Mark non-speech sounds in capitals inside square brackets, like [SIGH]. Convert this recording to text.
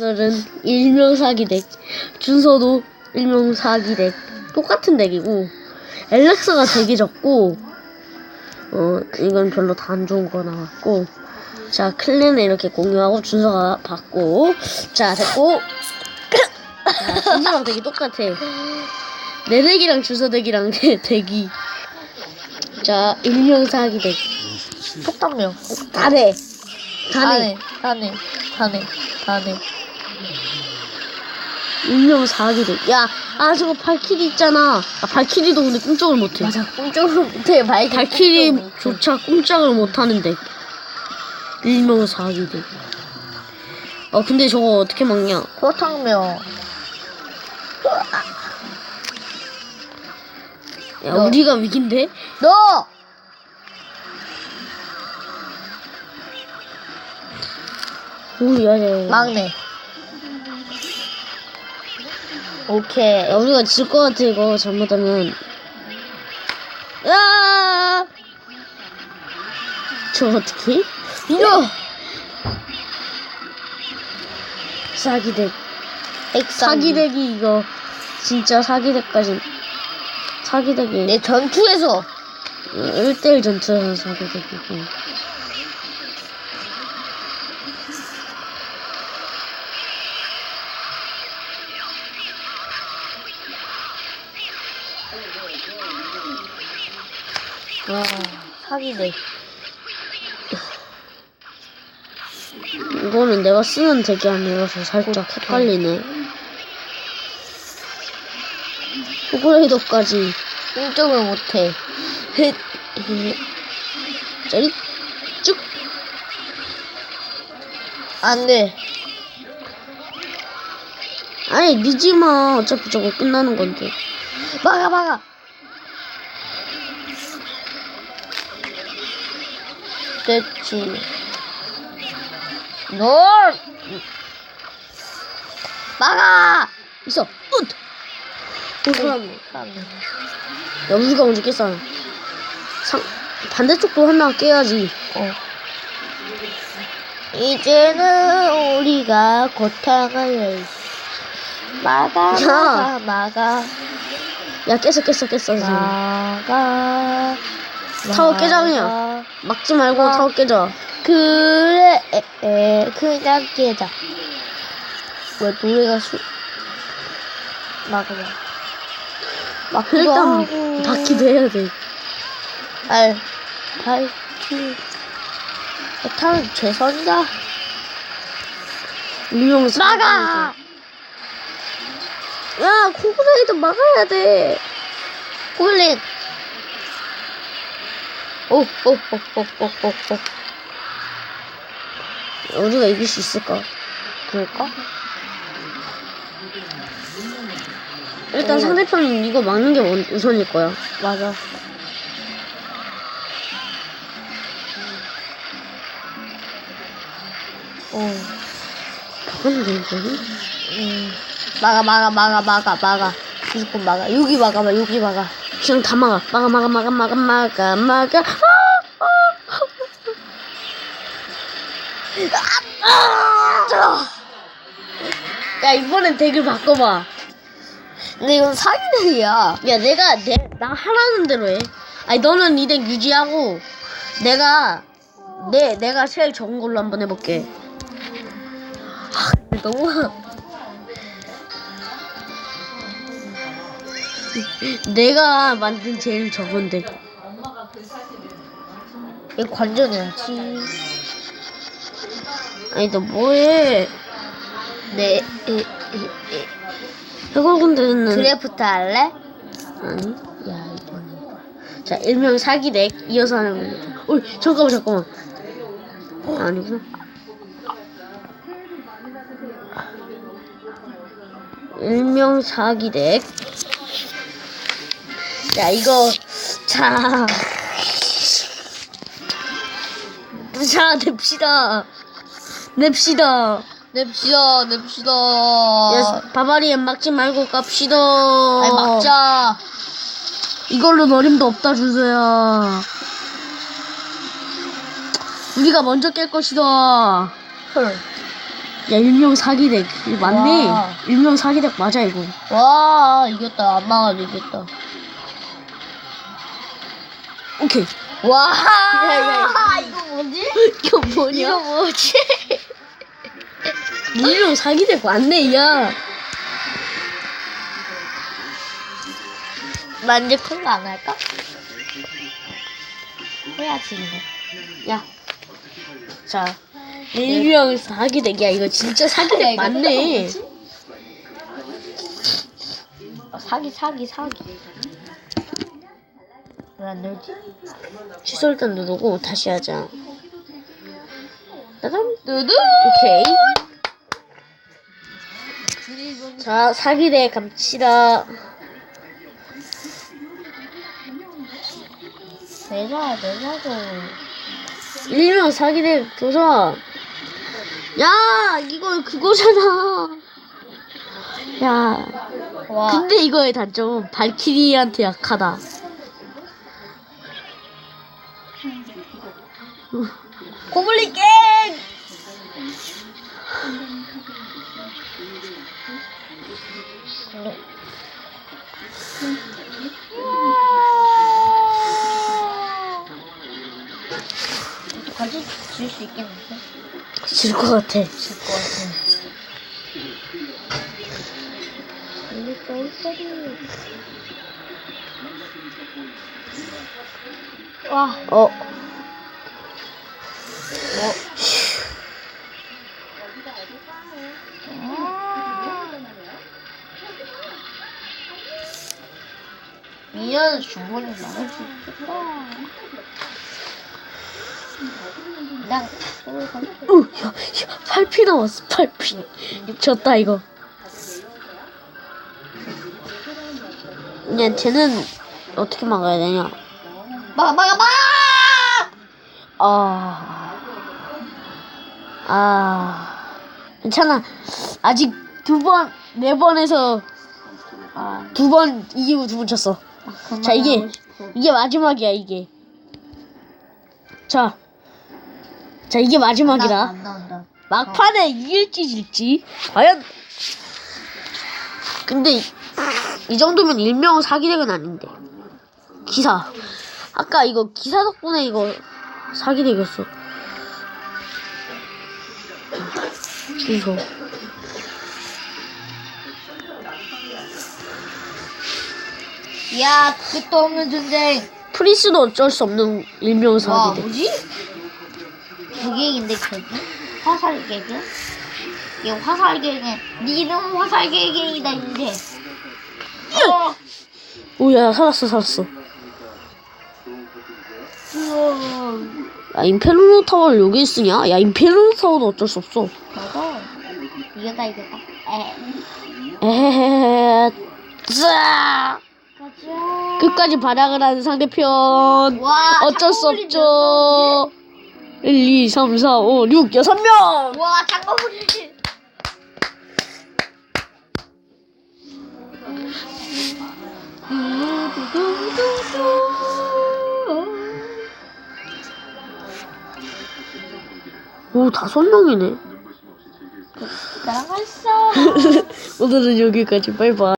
오늘은 일명 사기 덱. 준서도 일명 사기 덱. 똑같은 덱이고 엘렉스가 되게 적고 어 이건 별로 다 안 좋은 거 나왔고 자 클랜을 이렇게 공유하고 준서가 받고 자 됐고 자, 준서랑 덱이 똑같아 내 덱이랑 준서 덱이랑 내 덱이 자 일명 사기 덱 폭탄명. 다네 다네 다네. 다네. 다네. 다네. 일명 사기 덱. 야, 아 저거 발키리 있잖아. 아, 발키리도 근데 꿈쩍을 못해. 맞아. 꿈쩍을 못해. 발키리. 발키리조차 꼼짝을 못하는데 일명 사기 덱. 어 근데 저거 어떻게 막냐? 폭탄명. 야 너. 우리가 위기인데? 너! 오 야 야, 야. 막내. 오케이. 야 우리가 질 것 같아 이거 잘못하면. 야! 저 어떻게? 이거! 사기 덱. 액상. 사기 덱이 이거 진짜 사기 덱까지 사기 덱이 내 전투에서 1대1 전투에서 사게 되고 와 사기네 이거는 내가 쓰는 덱이 아니라서 살짝 헷갈리네. 호그레이더까지 꿈쩍을 못해. 헷 헷. 짜리 쭉. 안 돼. 아니 늦지마. 어차피 저거 끝나는 건데. 막아 막아 됐지. 널 막아! 있어. 야 우리가 먼저 깼어 상 반대쪽도 하나 깨야지. 어. 이제는 우리가 고탕을 막아 야. 막아 막아. 야 깼어 깼어 깼어 지금. 막아 타워 깨자, 그냥. 막지 말고 아. 타워 깨자 그래 에, 에, 그냥 깨자. 왜 노래가 수 막아 막기도 일단 하고. 바퀴도 해야 돼. 알 바퀴. 타는 최선이다. 일명 막아! 야 코그레이도 막아야 돼. 꿀린 오오오오오오오 우리가 이길 수 있을까? 그럴까? 일단 오. 상대편은 이거 막는 게 원- 우선일 거야. 맞아. 오 막으면 되지? 음, 막아 막아 막아 막아 막아 무조건 막아. 여기 막아봐 여기 막아. 그냥 다 막아. 막아 막아 막아 막아 막아 막아. 아! 야 이번엔 덱을 바꿔봐. 근데 이건 사기들이야. 야 내가 내 나 하라는 대로 해. 아니 너는 이 덱 유지하고 내가 내 내가 제일 적은 걸로 한번 해볼게. 너무 [LAUGHS] 내가 만든 제일 적은 덱 이거 관전해야지 아니 너 뭐해? 네 에. 해골군대는 드래프트 할래? 아니 야 이거는. 자 일명 사기 덱 이어서 하는 겁니다 어이 잠깐만 잠깐만. 아니구나. 일명 사기 덱 야, 이거, 자. 자, 냅시다. 냅시다. 냅시다 냅시다 야, 바바리엔 막지 말고 깝시다. 아니 막자 이걸로 어림도 없다, 주세요. 우리가 먼저 깰 것이다. 헐 야 일명 사기덱 맞네 와. 일명 사기덱 맞아 이거 와 이겼다 안 막아도 이겼다 오케이 와 야, 야, 이거 뭐지? 이거 뭐냐 이거 뭐지? 일명 사기덱 맞네 야 만지 큰거 안 할까? 해야지 이거 야. 자, 일명 사기덱. 야, 이거 진짜 사기덱 맞네. 어, 사기 사기 사기 왜 안 되지? 취소 일단 누르고 다시 하자. 따단. 두두 오케이. 자, 사기덱 갑시다. 내가 내가도 일명 사기덱 도전. 야, 이거 그거잖아. 야, 와 근데 이거의 단점은 발키리한테 약하다. 고블린 갱 어떡하지? 질 수 있겠는데? 질 것 같아. 질 것 같아. 와, 어, 충분히 막을 수 있겠다. 난 으, 야, 야, 8피 나왔어, 8피. 졌다, 이거. 야, 쟤는 어떻게 막아야 되냐? 막아 막아 막아! 아, 아, 괜찮아. 아직 두 번, 네 번에서 아, 두 번 이기고 두 번 쳤어. 자, 이게, 이게 마지막이야, 이게. 자, 자, 이게. 안 나온다. 막판에 이길지 질지 과연 근데 이, 이 정도면 일명 사기력은 아닌데 기사 아까 이거 기사 덕분에 이거 사기력이었어 주소 야, 끝도 없는 전쟁. 프리스도 어쩔 수 없는 일명 와, 사기력 뭐지? 개개인데 개개? 화살 개개? 얘 화살 개개. 네 이름 화살 개개이다 이제. 어, 오야 살았어 살았어 우와. 야 임페르노 타워를 여기 쓰냐 야 임페르노 타워도 어쩔 수 없어 저거 이겼다 이겼다. 에. 에헤헤 자. 끝까지 발악을 하는 상대편. 와, 어쩔 수 없죠. 1, 2, 3, 4, 5, 6, 6명! 와, 장거리. 오 다섯 명이네. 있어. [LAUGHS] 오늘은 여기까지. 바이바이